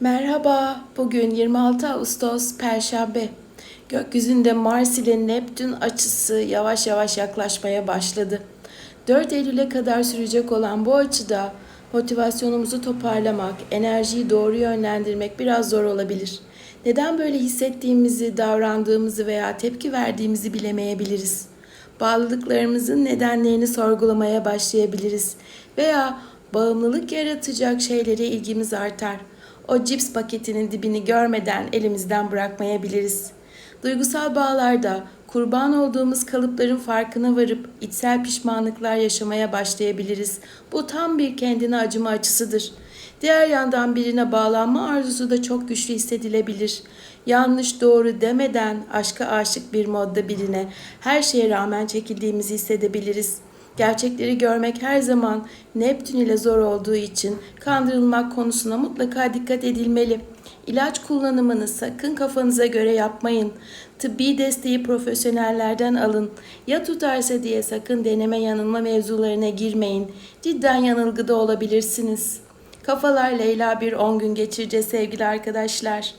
Merhaba, bugün 26 Ağustos Perşembe. Gökyüzünde Mars ile Neptün açısı yavaş yavaş yaklaşmaya başladı. 4 Eylül'e kadar sürecek olan bu açıda motivasyonumuzu toparlamak, enerjiyi doğru yönlendirmek biraz zor olabilir. Neden böyle hissettiğimizi, davrandığımızı veya tepki verdiğimizi bilemeyebiliriz. Bağlılıklarımızın nedenlerini sorgulamaya başlayabiliriz veya bağımlılık yaratacak şeylere ilgimiz artar. O cips paketinin dibini görmeden elimizden bırakmayabiliriz. Duygusal bağlarda kurban olduğumuz kalıpların farkına varıp içsel pişmanlıklar yaşamaya başlayabiliriz. Bu tam bir kendine acıma açısıdır. Diğer yandan birine bağlanma arzusu da çok güçlü hissedilebilir. Yanlış doğru demeden aşka aşık bir modda birine her şeye rağmen çekildiğimizi hissedebiliriz. Gerçekleri görmek her zaman Neptün ile zor olduğu için kandırılmak konusuna mutlaka dikkat edilmeli. İlaç kullanımını sakın kafanıza göre yapmayın. Tıbbi desteği profesyonellerden alın. Ya tutarsa diye sakın deneme yanılma mevzularına girmeyin. Cidden yanılgıda olabilirsiniz. Kafalar Leyla bir 10 gün geçireceğiz sevgili arkadaşlar.